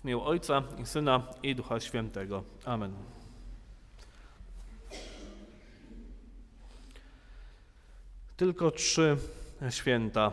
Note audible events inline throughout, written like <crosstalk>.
W imię Ojca i Syna i Ducha Świętego. Amen. Tylko trzy święta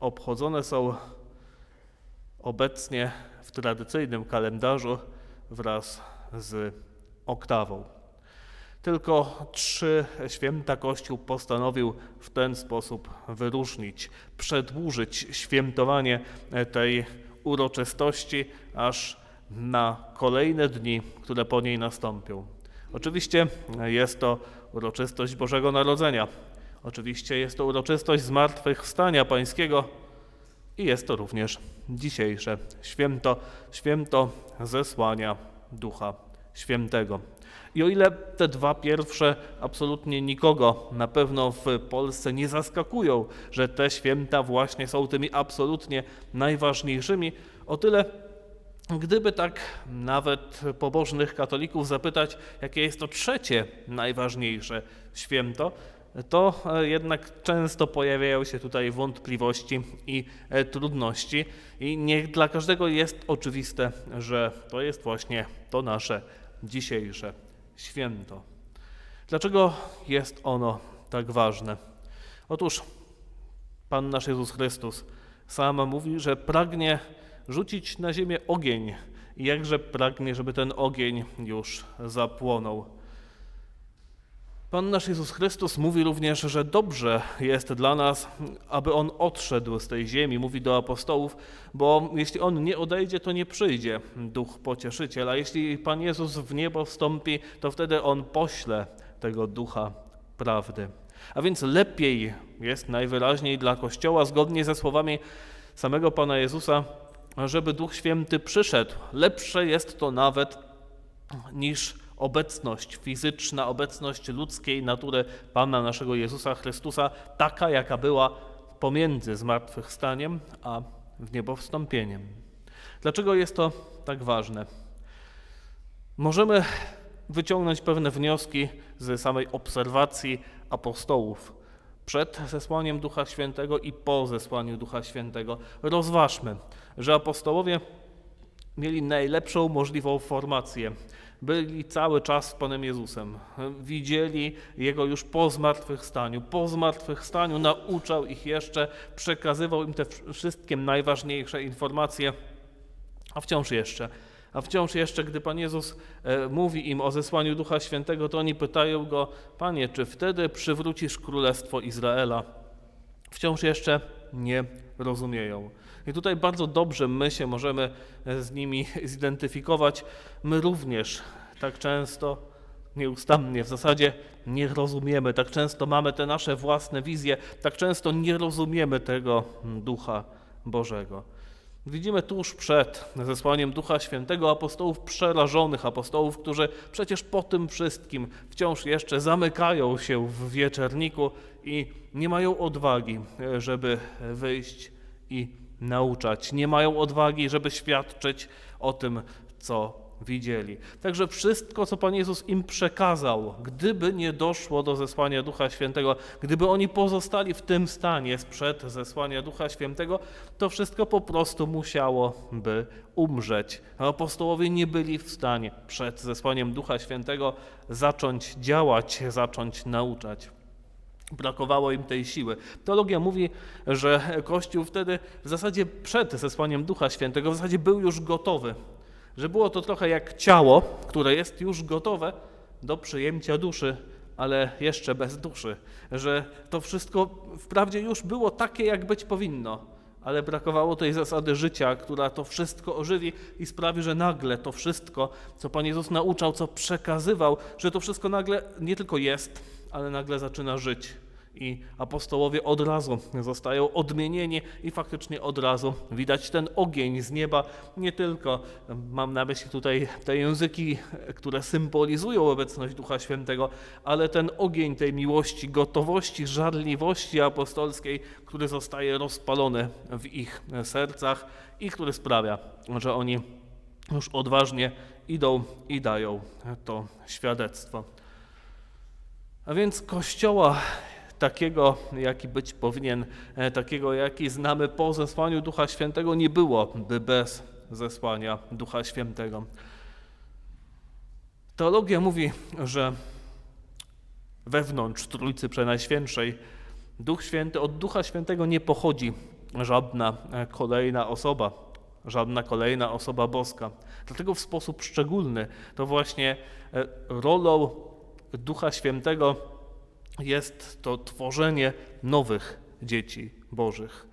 obchodzone są obecnie w tradycyjnym kalendarzu wraz z oktawą. Tylko trzy święta Kościół postanowił w ten sposób wyróżnić, przedłużyć świętowanie tej uroczystości aż na kolejne dni, które po niej nastąpią. Oczywiście jest to uroczystość Bożego Narodzenia. Oczywiście jest to uroczystość Zmartwychwstania Pańskiego i jest to również dzisiejsze święto, święto zesłania Ducha Świętego. I o ile te dwa pierwsze absolutnie nikogo na pewno w Polsce nie zaskakują, że te święta właśnie są tymi absolutnie najważniejszymi, o tyle gdyby tak nawet pobożnych katolików zapytać, jakie jest to trzecie najważniejsze święto, to e, jednak często pojawiają się tutaj wątpliwości i e, trudności. I nie dla każdego jest oczywiste, że to jest właśnie to nasze dzisiejsze święto. Dlaczego jest ono tak ważne? Otóż Pan nasz Jezus Chrystus sam mówi, że pragnie rzucić na ziemię ogień i jakże pragnie, żeby ten ogień już zapłonął. Pan nasz Jezus Chrystus mówi również, że dobrze jest dla nas, aby On odszedł z tej ziemi, mówi do apostołów, bo jeśli On nie odejdzie, to nie przyjdzie Duch Pocieszyciel, a jeśli Pan Jezus w niebo wstąpi, to wtedy On pośle tego Ducha Prawdy. A więc lepiej jest najwyraźniej dla Kościoła, zgodnie ze słowami samego Pana Jezusa, żeby Duch Święty przyszedł. Lepsze jest to nawet niż obecność fizyczna, obecność ludzkiej natury Pana naszego Jezusa Chrystusa, taka jaka była pomiędzy zmartwychwstaniem a wniebowstąpieniem. Dlaczego jest to tak ważne? Możemy wyciągnąć pewne wnioski z samej obserwacji apostołów przed zesłaniem Ducha Świętego i po zesłaniu Ducha Świętego. Rozważmy, że apostołowie mieli najlepszą możliwą formację byli cały czas z Panem Jezusem. Widzieli Jego już po zmartwychwstaniu. Po zmartwychwstaniu nauczał ich jeszcze, przekazywał im te wszystkie najważniejsze informacje, a wciąż jeszcze. A wciąż jeszcze, gdy Pan Jezus e, mówi im o zesłaniu Ducha Świętego, to oni pytają Go, Panie, czy wtedy przywrócisz Królestwo Izraela? Wciąż jeszcze nie rozumieją. I tutaj bardzo dobrze my się możemy z nimi <laughs> zidentyfikować. My również tak często, nieustannie w zasadzie nie rozumiemy, tak często mamy te nasze własne wizje, tak często nie rozumiemy tego Ducha Bożego. Widzimy tuż przed zesłaniem Ducha Świętego apostołów przerażonych, apostołów, którzy przecież po tym wszystkim wciąż jeszcze zamykają się w wieczerniku i nie mają odwagi, żeby wyjść i nauczać, nie mają odwagi, żeby świadczyć o tym, co widzieli. Także wszystko, co Pan Jezus im przekazał, gdyby nie doszło do zesłania Ducha Świętego, gdyby oni pozostali w tym stanie sprzed zesłania Ducha Świętego, to wszystko po prostu musiałoby umrzeć. Apostołowie nie byli w stanie przed zesłaniem Ducha Świętego zacząć działać, zacząć nauczać. Brakowało im tej siły. Teologia mówi, że Kościół wtedy w zasadzie przed zesłaniem Ducha Świętego w zasadzie był już gotowy. Że było to trochę jak ciało, które jest już gotowe do przyjęcia duszy, ale jeszcze bez duszy. Że to wszystko wprawdzie już było takie, jak być powinno, ale brakowało tej zasady życia, która to wszystko ożywi i sprawi, że nagle to wszystko, co Pan Jezus nauczał, co przekazywał, że to wszystko nagle nie tylko jest, ale nagle zaczyna żyć i apostołowie od razu zostają odmienieni i faktycznie od razu widać ten ogień z nieba. Nie tylko mam na myśli tutaj te języki, które symbolizują obecność Ducha Świętego, ale ten ogień tej miłości, gotowości, żarliwości apostolskiej, który zostaje rozpalony w ich sercach i który sprawia, że oni już odważnie idą i dają to świadectwo. A więc Kościoła takiego, jaki być powinien, e, takiego, jaki znamy po zesłaniu Ducha Świętego, nie byłoby bez zesłania Ducha Świętego. Teologia mówi, że wewnątrz Trójcy Przenajświętszej Duch Święty, od Ducha Świętego nie pochodzi żadna e, kolejna osoba, żadna kolejna osoba boska. Dlatego w sposób szczególny to właśnie e, rolą Ducha Świętego jest to tworzenie nowych dzieci Bożych,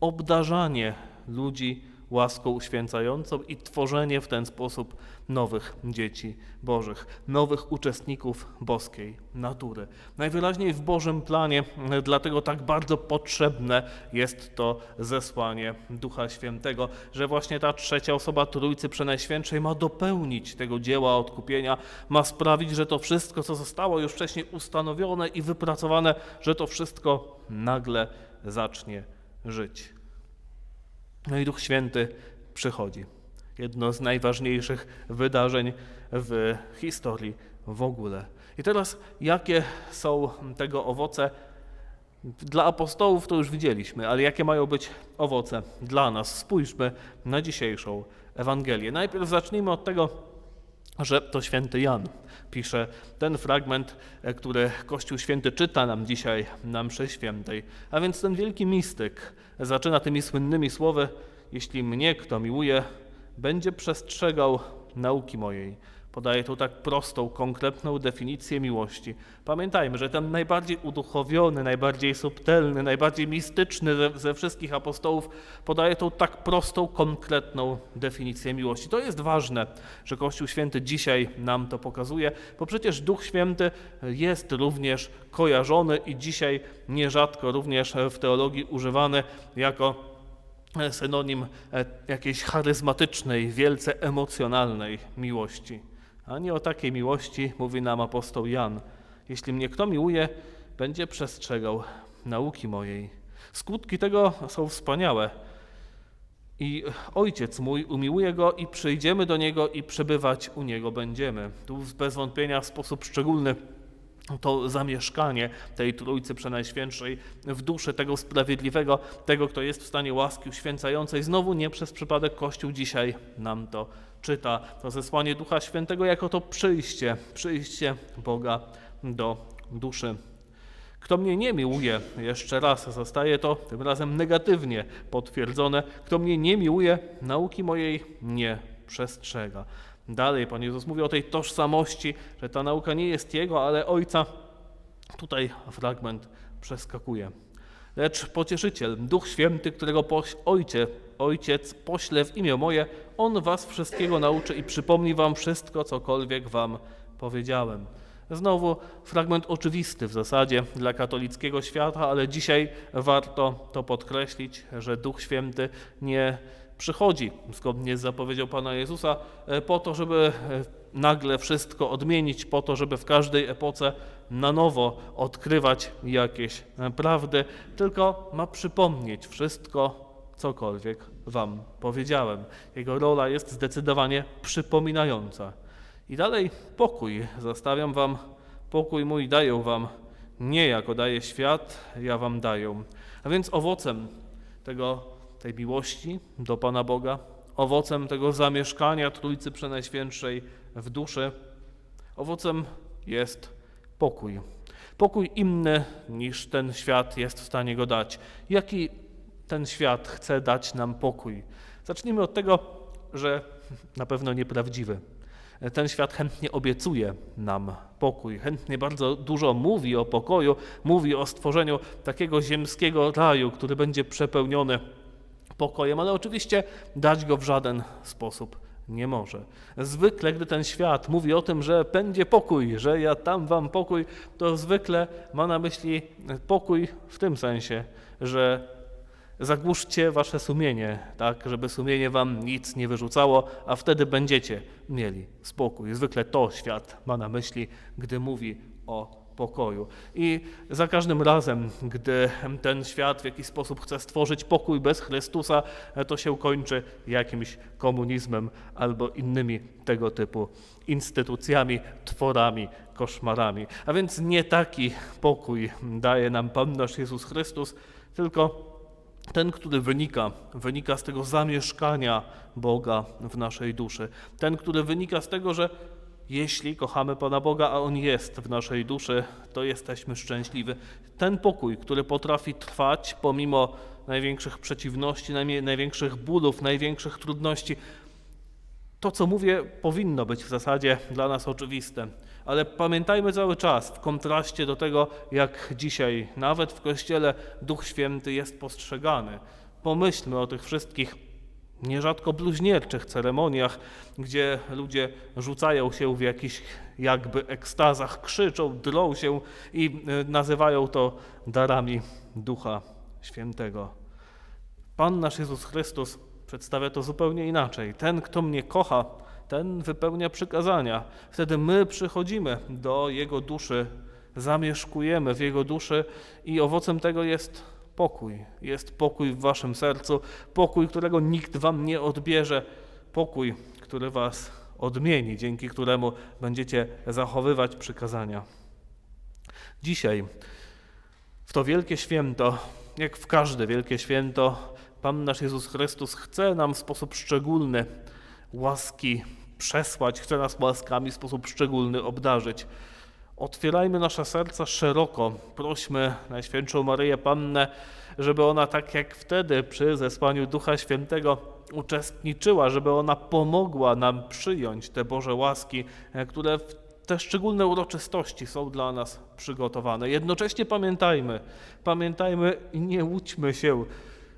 obdarzanie ludzi łaską uświęcającą i tworzenie w ten sposób nowych dzieci Bożych, nowych uczestników boskiej natury. Najwyraźniej w Bożym planie, dlatego tak bardzo potrzebne jest to zesłanie Ducha Świętego, że właśnie ta trzecia osoba Trójcy Przenajświętszej ma dopełnić tego dzieła odkupienia, ma sprawić, że to wszystko, co zostało już wcześniej ustanowione i wypracowane, że to wszystko nagle zacznie żyć. No i Duch Święty przychodzi. Jedno z najważniejszych wydarzeń w historii w ogóle. I teraz, jakie są tego owoce? Dla apostołów to już widzieliśmy, ale jakie mają być owoce dla nas? Spójrzmy na dzisiejszą Ewangelię. Najpierw zacznijmy od tego, że to święty Jan pisze ten fragment, który Kościół Święty czyta nam dzisiaj na mszy świętej. A więc ten wielki mistyk zaczyna tymi słynnymi słowy: Jeśli mnie kto miłuje, będzie przestrzegał nauki mojej. Podaje tu tak prostą, konkretną definicję miłości. Pamiętajmy, że ten najbardziej uduchowiony, najbardziej subtelny, najbardziej mistyczny ze, ze, wszystkich apostołów podaje tą tak prostą, konkretną definicję miłości. To jest ważne, że Kościół Święty dzisiaj nam to pokazuje, bo przecież Duch Święty jest również kojarzony i dzisiaj nierzadko również w teologii używany jako synonim e, jakiejś charyzmatycznej, wielce emocjonalnej miłości. A nie o takiej miłości mówi nam apostoł Jan. Jeśli mnie kto miłuje, będzie przestrzegał nauki mojej. Skutki tego są wspaniałe. I ojciec mój umiłuje go i przyjdziemy do niego i przebywać u niego będziemy. Tu bez wątpienia w sposób szczególny to zamieszkanie tej Trójcy Przenajświętszej w duszy tego sprawiedliwego, tego, kto jest w stanie łaski uświęcającej. Znowu nie przez przypadek Kościół dzisiaj nam to czyta. To zesłanie Ducha Świętego jako to przyjście, przyjście Boga do duszy. Kto mnie nie miłuje, jeszcze raz zostaje to tym razem negatywnie potwierdzone, kto mnie nie miłuje, nauki mojej nie przestrzega. Dalej Pan Jezus mówi o tej tożsamości, że ta nauka nie jest Jego, ale Ojca. Tutaj fragment przeskakuje. Lecz pocieszyciel, Duch Święty, którego ojcie, Ojciec pośle w imię moje, On was wszystkiego nauczy i przypomni wam wszystko, cokolwiek wam powiedziałem. Znowu fragment oczywisty w zasadzie dla katolickiego świata, ale dzisiaj warto to podkreślić, że Duch Święty nie przychodzi, zgodnie z zapowiedzią Pana Jezusa, e, po to, żeby e, nagle wszystko odmienić, po to, żeby w każdej epoce na nowo odkrywać jakieś e, prawdy, tylko ma przypomnieć wszystko, cokolwiek Wam powiedziałem. Jego rola jest zdecydowanie przypominająca. I dalej pokój zostawiam Wam, pokój mój daję Wam, nie jako daje świat, ja Wam daję. A więc owocem tego tej miłości do Pana Boga, owocem tego zamieszkania Trójcy Przenajświętszej w duszy, owocem jest pokój. Pokój inny niż ten świat jest w stanie go dać. Jaki ten świat chce dać nam pokój? Zacznijmy od tego, że <laughs> na pewno nieprawdziwy. Ten świat chętnie obiecuje nam pokój, chętnie bardzo dużo mówi o pokoju, mówi o stworzeniu takiego ziemskiego raju, który będzie przepełniony pokojem, ale oczywiście dać go w żaden sposób nie może. Zwykle, gdy ten świat mówi o tym, że będzie pokój, że ja tam wam pokój, to zwykle ma na myśli pokój w tym sensie, że zagłuszcie wasze sumienie, tak, żeby sumienie wam nic nie wyrzucało, a wtedy będziecie mieli spokój. Zwykle to świat ma na myśli, gdy mówi o pokoju. I za każdym razem, gdy ten świat w jakiś sposób chce stworzyć pokój bez Chrystusa, to się kończy jakimś komunizmem albo innymi tego typu instytucjami, tworami, koszmarami. A więc nie taki pokój daje nam Pan nasz Jezus Chrystus, tylko ten, który wynika, wynika z tego zamieszkania Boga w naszej duszy. Ten, który wynika z tego, że jeśli kochamy Pana Boga, a On jest w naszej duszy, to jesteśmy szczęśliwi. Ten pokój, który potrafi trwać pomimo największych przeciwności, największych bólów, największych trudności, to, co mówię, powinno być w zasadzie dla nas oczywiste, ale pamiętajmy cały czas w kontraście do tego, jak dzisiaj nawet w Kościele Duch Święty jest postrzegany. Pomyślmy o tych wszystkich nierzadko bluźnierczych ceremoniach, gdzie ludzie rzucają się w jakichś jakby ekstazach, krzyczą, drą się i e, nazywają to darami Ducha Świętego. Pan nasz Jezus Chrystus przedstawia to zupełnie inaczej. Ten, kto mnie kocha, ten wypełnia przykazania. Wtedy my przychodzimy do Jego duszy, zamieszkujemy w Jego duszy i owocem tego jest pokój. Jest pokój w waszym sercu, pokój, którego nikt wam nie odbierze, pokój, który was odmieni, dzięki któremu będziecie zachowywać przykazania. Dzisiaj, w to wielkie święto, jak w każde wielkie święto, Pan nasz Jezus Chrystus chce nam w sposób szczególny łaski przesłać, chce nas łaskami w sposób szczególny obdarzyć. Otwierajmy nasze serca szeroko, prośmy Najświętszą Maryję Pannę, żeby ona tak jak wtedy przy zesłaniu Ducha Świętego uczestniczyła, żeby ona pomogła nam przyjąć te Boże łaski, e, które w te szczególne uroczystości są dla nas przygotowane. Jednocześnie pamiętajmy, pamiętajmy i nie łudźmy się,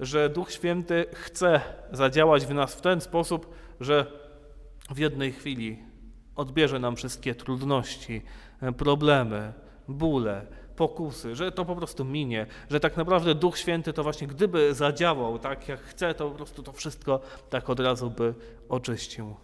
że Duch Święty chce zadziałać w nas w ten sposób, że w jednej chwili odbierze nam wszystkie trudności, problemy, bóle, pokusy, że to po prostu minie, że tak naprawdę Duch Święty to właśnie gdyby zadziałał tak jak chce, to po prostu to wszystko tak od razu by oczyścił.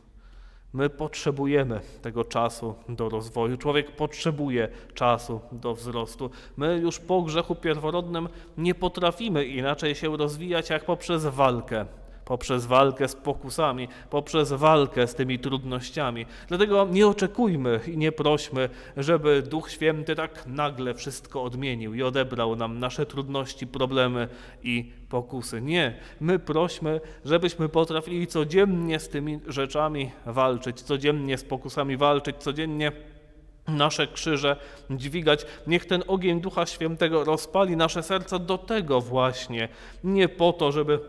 My potrzebujemy tego czasu do rozwoju. Człowiek potrzebuje czasu do wzrostu. My już po grzechu pierworodnym nie potrafimy inaczej się rozwijać jak poprzez walkę. Poprzez walkę z pokusami, poprzez walkę z tymi trudnościami. Dlatego nie oczekujmy i nie prośmy, żeby Duch Święty tak nagle wszystko odmienił i odebrał nam nasze trudności, problemy i pokusy. Nie, my prośmy, żebyśmy potrafili codziennie z tymi rzeczami walczyć, codziennie z pokusami walczyć, codziennie nasze krzyże dźwigać. Niech ten ogień Ducha Świętego rozpali nasze serca do tego właśnie, nie po to, żeby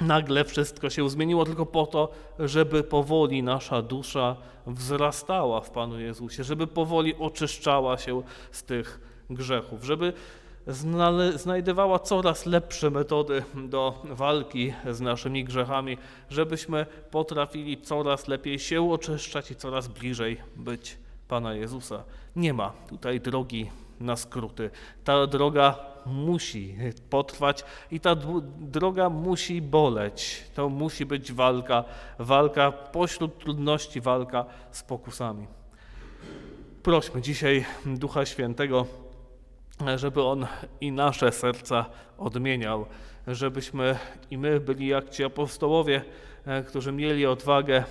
nagle wszystko się zmieniło, tylko po to, żeby powoli nasza dusza wzrastała w Panu Jezusie, żeby powoli oczyszczała się z tych grzechów, żeby znajdowała coraz lepsze metody do walki z naszymi grzechami, żebyśmy potrafili coraz lepiej się oczyszczać i coraz bliżej być Pana Jezusa. Nie ma tutaj drogi na skróty. Ta droga musi potrwać i ta droga musi boleć. To musi być walka, walka pośród trudności, walka z pokusami. Prośmy dzisiaj Ducha Świętego, żeby On i nasze serca odmieniał, żebyśmy i my byli jak ci apostołowie, którzy mieli odwagę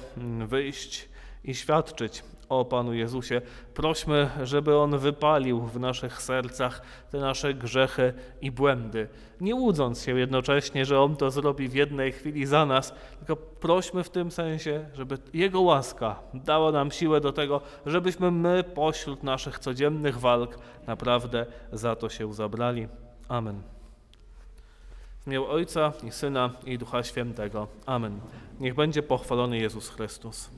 wyjść i świadczyć o Panu Jezusie. Prośmy, żeby On wypalił w naszych sercach te nasze grzechy i błędy, nie łudząc się jednocześnie, że On to zrobi w jednej chwili za nas, tylko prośmy w tym sensie, żeby Jego łaska dała nam siłę do tego, żebyśmy my pośród naszych codziennych walk naprawdę za to się zabrali. Amen. W imię Ojca i Syna i Ducha Świętego. Amen. Niech będzie pochwalony Jezus Chrystus.